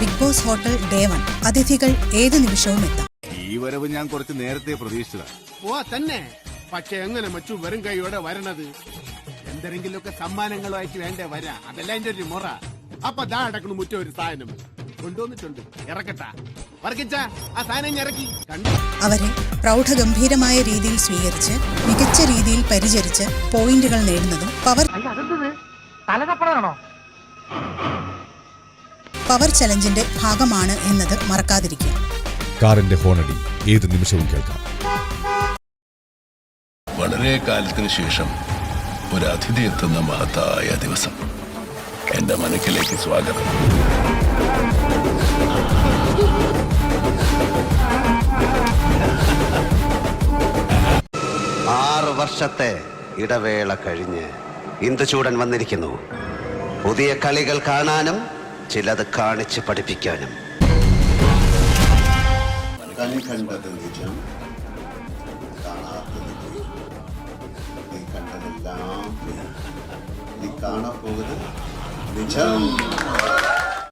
Bigg Boss hotel day one. അതിഥികൾ ഏത് നിമിഷവും എത്താം. ഈ വരവ് ഞാൻ കുറച്ച് നേരത്തെ പ്രതീക്ഷിച്ചതാണ് ഓ തന്നെ പക്ഷെ എങ്ങനെ മച്ചു വെറും കൈയോടെ വരണത്? എന്തെങ്കിലുമൊക്കെ സമ്മാനങ്ങളുമായിട്ട് വേണ്ടേ വരാ? അതല്ല എന്റെ ഒരു മുറ. അപ്പൊ ദാ അടക്കണു മുറ്റ ഒരു സാധനം. കൊണ്ടുവന്നിട്ടുണ്ട്. ഇറക്കട്ടാ. വർക്കിച്ച ആ സാധനം ഇറക്കി. കണ്ടു? അവരെ പ്രൗഢഗംഭീരമായ രീതിയിൽ സ്വീകരിച്ച് മികച്ച രീതിയിൽ പരിചരിച്ച് പോയിന്റുകൾ നേടുന്നതും പവർ തലതപ്പണമാണോ പവർ ചലഞ്ചിന്റെ ഭാഗമാണ് എന്നത് മറക്കാതിരിക്കുക. കാറിന്റെ ഹോണടി ഏത് നിമിഷവും കേൾക്കാം. വളരെ കാലത്തിന് ശേഷം ഒരു അതിഥി എത്തുന്ന മഹത്തായ ദിവസം. എന്റെ മനക്കിലേക്ക് സ്വാഗതം. ആറ് വർഷത്തെ ഇടവേള കഴിഞ്ഞ് ഇന്ദുചൂടൻ വന്നിരിക്കുന്നു. പുതിയ കളികൾ കാണാനും ചിലത് കാണിച്ച് പഠിപ്പിക്കാനും കണി നിജം കാണാത്തത്. നീ കണ്ടതെല്ലാം നീ കാണാൻ പോകുന്നത് നിജം